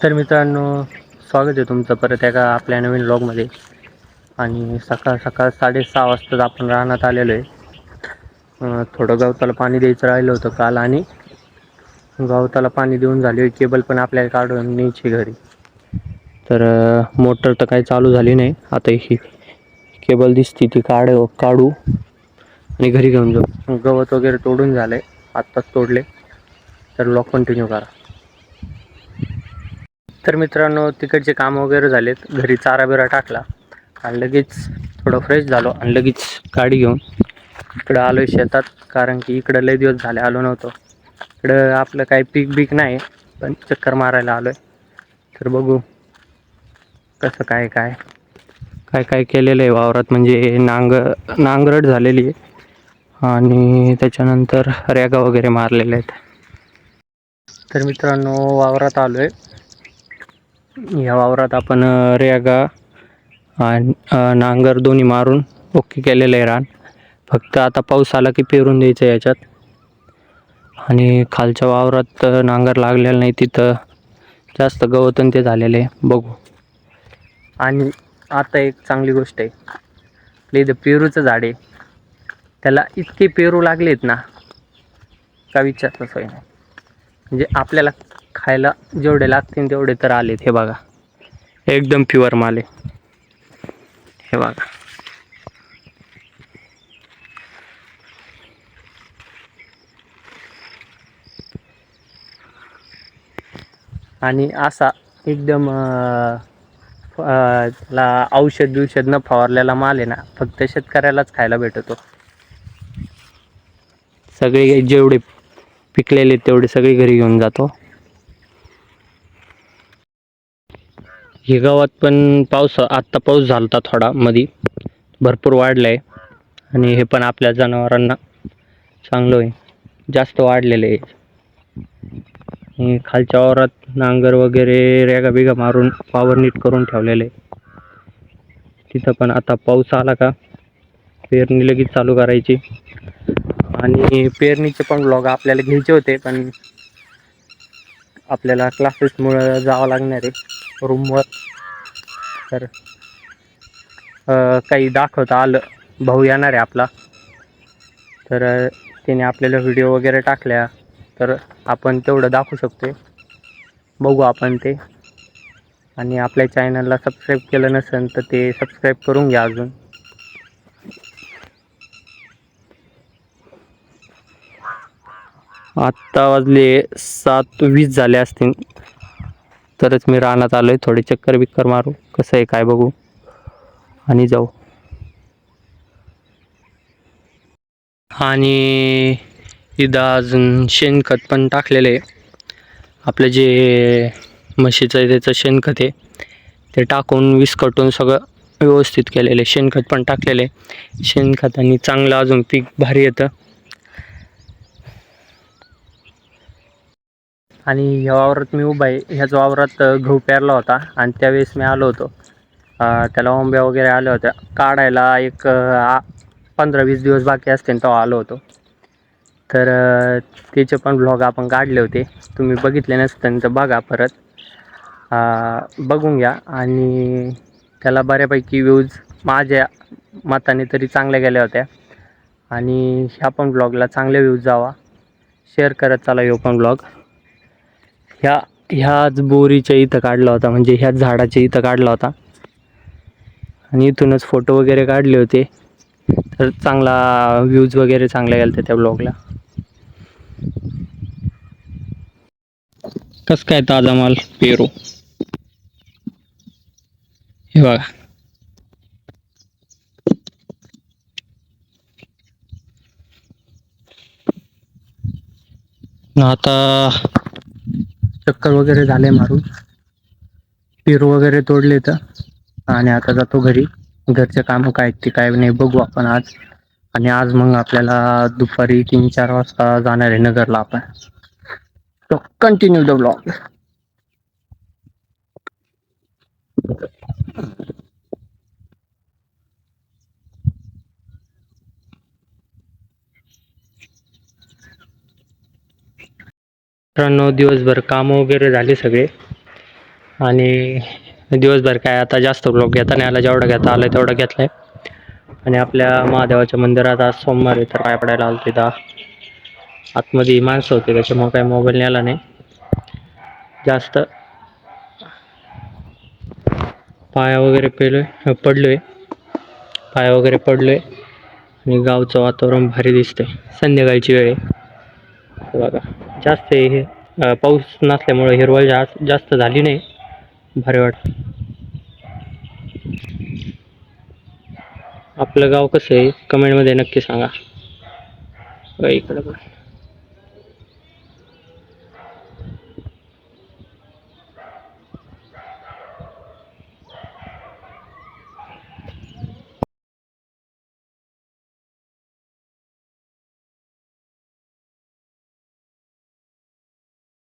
तर मित्रांनो स्वागत आहे तुमचं परत एका आपल्या नवीन ब्लॉगमध्ये आणि सकाळ सकाळ साडेसहा वाजताच आपण रानात आलेलो आहे. थोडं गवताला पाणी द्यायचं राहिलं होतं काल आणि गवताला पाणी देऊन झाले केबल पण आपल्याला काढून न्यायची घरी. तर मोटर तर काही चालू झाली नाही. आता ही केबल दिसती ती काढ काढू आणि घरी घेऊन जाऊ. गवत वगैरे तोडून झालं आहे आत्ताच तोडले. तर लॉक कंटिन्यू करा. तर मित्रांनो तिकडचे काम वगैरे झालेत. घरी चारा बिरा टाकला आणि लगेच थोडं फ्रेश झालो आणि लगेच गाडी घेऊन इकडं आलो शेतात. कारण की इकडं लय दिवस झाले आलो नव्हतो. इकडं आपलं काही पीक बीक नाही पण चक्कर मारायला आलो आहे तर बघू कसं काय काय. काय काय केलेलं आहे वावरात. म्हणजे नांग नांगरट झालेली आहे. आणि त्याच्यानंतर रॅगा वगैरे मारलेल्या आहेत. तर मित्रांनो वावरात आलो आहे या वावरात आपण रेगा आणि नांगर दोन्ही मारून ओके केलेलं आहे रान. फक्त आता पाऊस आला की पेरून द्यायचं आहे याच्यात. आणि खालच्या वावरात नांगर लागलेला नाही तिथं जास्त गवत आणि ते झालेलं आहे. बघू. आणि आता एक चांगली गोष्ट आहे. आपल्या इथं पेरूचं झाड आहे त्याला इतके पेरू लागलेत ना का विचारता सोय नाही म्हणजे आपल्याला खायला जेवढे लागतील तेवढे तर आलेत हे बघा. एकदम प्युअर माल आहे. हे बघा. आणि असा एकदम त्याला औषध बिषध न फवारलेला माल आहे ना फक्त शेतकऱ्यालाच खायला भेटतो. सगळे जेवढे पिकलेले तेवढे सगळे घरी घेऊन जातो. हे गावात पण पाऊस आत्ता पाऊस झाला होता थोडा मधी. भरपूर वाढला आहे आणि हे पण आपल्या जनावरांना चांगलं आहे जास्त वाढलेलं आहे. आणि खालच्या वावरात नांगर वगैरे रेगा बिगा मारून पावर नीट करून ठेवलेलं आहे. तिथं पण आता पाऊस आला का? पेरणी लगेच चालू करायची. आणि पेरणीचे पण ब्लॉग आपल्याला घ्यायचे होते पण आपल्याला क्लासेसमुळं जावं लागणार आहे. रूमवर. तर काही दाखवता आलं. भाऊ येणार आहे आपला. तर त्याने आपल्याला व्हिडिओ वगैरे टाकल्या. तर आपण तेवढं दाखवू शकतो बघू आपण ते. आणि आपल्या चॅनलला सबस्क्राईब केलं नसेल तर ते सबस्क्राईब करून घ्या अजून. आत्ता वाजले सात वीस झाले असतील. तरच मी रानात आहे थोडे चक्कर बिक्कर मारू. कसं आहे काय बघू. आणि जाऊ. आणि इथं अजून शेणखत पण टाकलेलं आहे. आपलं जे म्हशीचं आहे त्याचं शेणखत आहे. ते टाकून विस्कटून सगळं व्यवस्थित केलेलं आहे. शेणखत पण टाकलेलं आहे. शेणखताने चांगलं अजून पीक भारी येतं. आणि ह्या वावरात मी उभा आहे. ह्याच वावरात गहू पेरला होता आणि त्यावेळेस मी आलो होतो. त्याला ओंब्या वगैरे आल्या होत्या. काढायला एक पंधरा वीस दिवस बाकी असते तेव्हा आलो होतो. तर त्याचे पण ब्लॉग आपण काढले होते. तुम्ही बघितले नसते तर बघा परत. बघून घ्या. आणि त्याला बऱ्यापैकी व्ह्यूज माझ्या मताने तरी चांगल्या गेल्या होत्या. आणि ह्या पण ब्लॉगला चांगले व्ह्यूज जावा. शेअर करत चला ह्यो पण ब्लॉग ह्या ह्याच बोरीच्या इथं काढला होता म्हणजे ह्याच झाडाच्या इथं काढला होता. आणि इथूनच फोटो वगैरे काढले होते. तर चांगला व्ह्यूज वगैरे चांगल्या गेल्या त्या ब्लॉगला कस काय ताजा माल पेरू? हे बघा. आता चक्कर वगैरे झाले मारून. पीर वगैरे तोडले तर. आणि आता जातो घरी. घरचे कामं काय ते काय नाही बघू आपण आज. आणि आज मग आपल्याला दुपारी तीन चार वाजता जाणार आहे नगरला आपण. तो कंटिन्यू द ब्लॉग मित्रांनो दिवसभर कामं वगैरे झाले सगळे. आणि दिवसभर काय आता जास्त ब्लॉग घेता नाही आला जेवढा घेता आला तेवढा घेतला आहे आणि आपल्या महादेवाच्या मंदिरात आज सोमवार तर पाय पडायला आलो तिथं आतमध्ये माणसं होते त्याच्यामुळे काय मोबाईल नेला नाही. जास्त पाया वगैरे पेलोय पडलोय. पाया वगैरे पडलोय. आणि गावचं वातावरण भारी दिसतंय. संध्याकाळची वेळ आहे. बघा. जास्त आहे हे पाऊस नसल्यामुळे हिरवळ जास्त जास्त झाली नाही. भारी वाटत. आपलं गाव कसं आहे? कमेंटमध्ये नक्की सांगा. इकडं पण